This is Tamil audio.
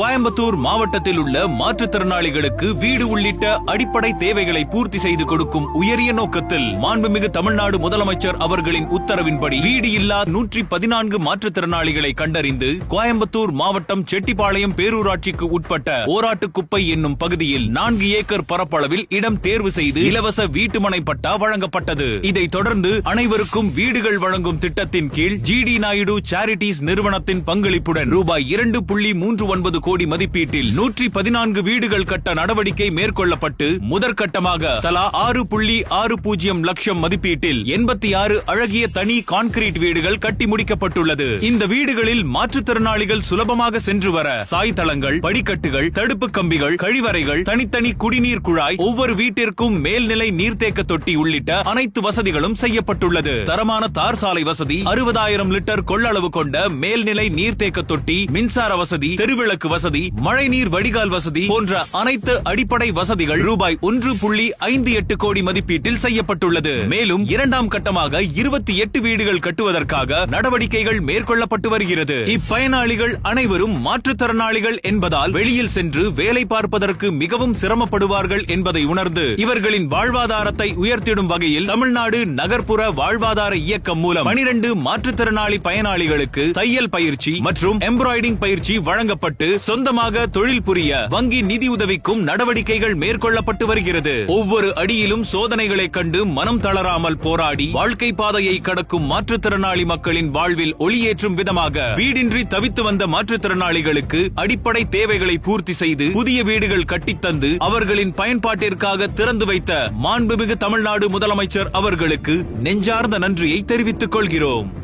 கோயம்புத்தூர் மாவட்டத்தில் உள்ள மாற்றுத்திறனாளிகளுக்கு வீடு உள்ளிட்ட அடிப்படை தேவைகளை பூர்த்தி செய்து கொடுக்கும் உயரிய நோக்கத்தில் மாண்புமிகு தமிழ்நாடு முதலமைச்சர் அவர்களின் உத்தரவின்படி வீடு இல்லா நூற்றி பதினான்கு மாற்றுத்திறனாளிகளை கண்டறிந்து கோயம்புத்தூர் மாவட்டம் செட்டிப்பாளையம் பேரூராட்சிக்கு உட்பட்ட ஓராட்டுக்குப்பை என்னும் பகுதியில் நான்கு ஏக்கர் பரப்பளவில் இடம் தேர்வு செய்து இலவச வீட்டுமனை பட்டா வழங்கப்பட்டது. இதைத் தொடர்ந்து அனைவருக்கும் வீடுகள் வழங்கும் திட்டத்தின் கீழ் ஜி டி நாயுடு சேரிட்டிஸ் நிறுவனத்தின் பங்களிப்புடன் ரூபாய் இரண்டு புள்ளி மூன்று ஒன்பது கோடி மதிப்பீட்டில் நூற்றி பதினான்கு வீடுகள் கட்ட நடவடிக்கை மேற்கொள்ளப்பட்டு முதற்கட்டமாக தலா ஆறு புள்ளி ஆறு பூஜ்ஜியம் லட்சம் மதிப்பீட்டில் எண்பத்தி ஆறு அழகிய தனி கான்கிரீட் வீடுகள் கட்டி முடிக்கப்பட்டுள்ளது. இந்த வீடுகளில் மாற்றுத்திறனாளிகள் சுலபமாக சென்று வர சாய் தளங்கள் படிக்கட்டுகள் தடுப்பு கம்பிகள் கழிவறைகள் தனித்தனி குடிநீர் குழாய் ஒவ்வொரு வீட்டிற்கும் மேல்நிலை நீர்த்தேக்க தொட்டி உள்ளிட்ட அனைத்து வசதிகளும் செய்யப்பட்டுள்ளது. தரமான தார் சாலை வசதி அறுபதாயிரம் லிட்டர் கொள்ளளவு கொண்ட மேல்நிலை நீர்த்தேக்க தொட்டி மின்சார வசதி தெருவிளக்கு வசதி மழைநீர் வடிகால் வசதி போன்ற அனைத்து அடிப்படை வசதிகள் ரூபாய் ஒன்று புள்ளி ஐந்து எட்டு கோடி மதிப்பீட்டில் செய்யப்பட்டுள்ளது. மேலும் இரண்டாம் கட்டமாக இருபத்தி எட்டு வீடுகள் கட்டுவதற்காக நடவடிக்கைகள் மேற்கொள்ளப்பட்டு வருகிறது. இப்பயனாளிகள் அனைவரும் மாற்றுத்திறனாளிகள் என்பதால் வெளியில் சென்று வேலை பார்ப்பதற்கு மிகவும் சிரமப்படுவார்கள் என்பதை உணர்ந்து இவர்களின் வாழ்வாதாரத்தை உயர்த்திடும் வகையில் தமிழ்நாடு நகர்ப்புற வாழ்வாதார இயக்கம் மூலம் பனிரெண்டு மாற்றுத்திறனாளி பயனாளிகளுக்கு தையல் பயிற்சி மற்றும் எம்ப்ராய்டிங் பயிற்சி வழங்கப்பட்டு சொந்தமாக தொழில் புரிய வங்கி நிதி உதவிக்கும் நடவடிக்கைகள் மேற்கொள்ளப்பட்டு வருகிறது. ஒவ்வொரு அடியிலும் சோதனைகளை கண்டு மனம் தளராமல் போராடி வாழ்க்கை பாதையை கடக்கும் மாற்றுத்திறனாளி மக்களின் வாழ்வில் ஒளியேற்றும் விதமாக வீடின்றி தவித்து வந்த மாற்றுத்திறனாளிகளுக்கு அடிப்படை தேவைகளை பூர்த்தி செய்து புதிய வீடுகள் கட்டித்தந்து அவர்களின் பயன்பாட்டிற்காக திறந்து வைத்த மாண்புமிகு தமிழ்நாடு முதலமைச்சர் அவர்களுக்கு நெஞ்சார்ந்த நன்றியை தெரிவித்துக் கொள்கிறோம்.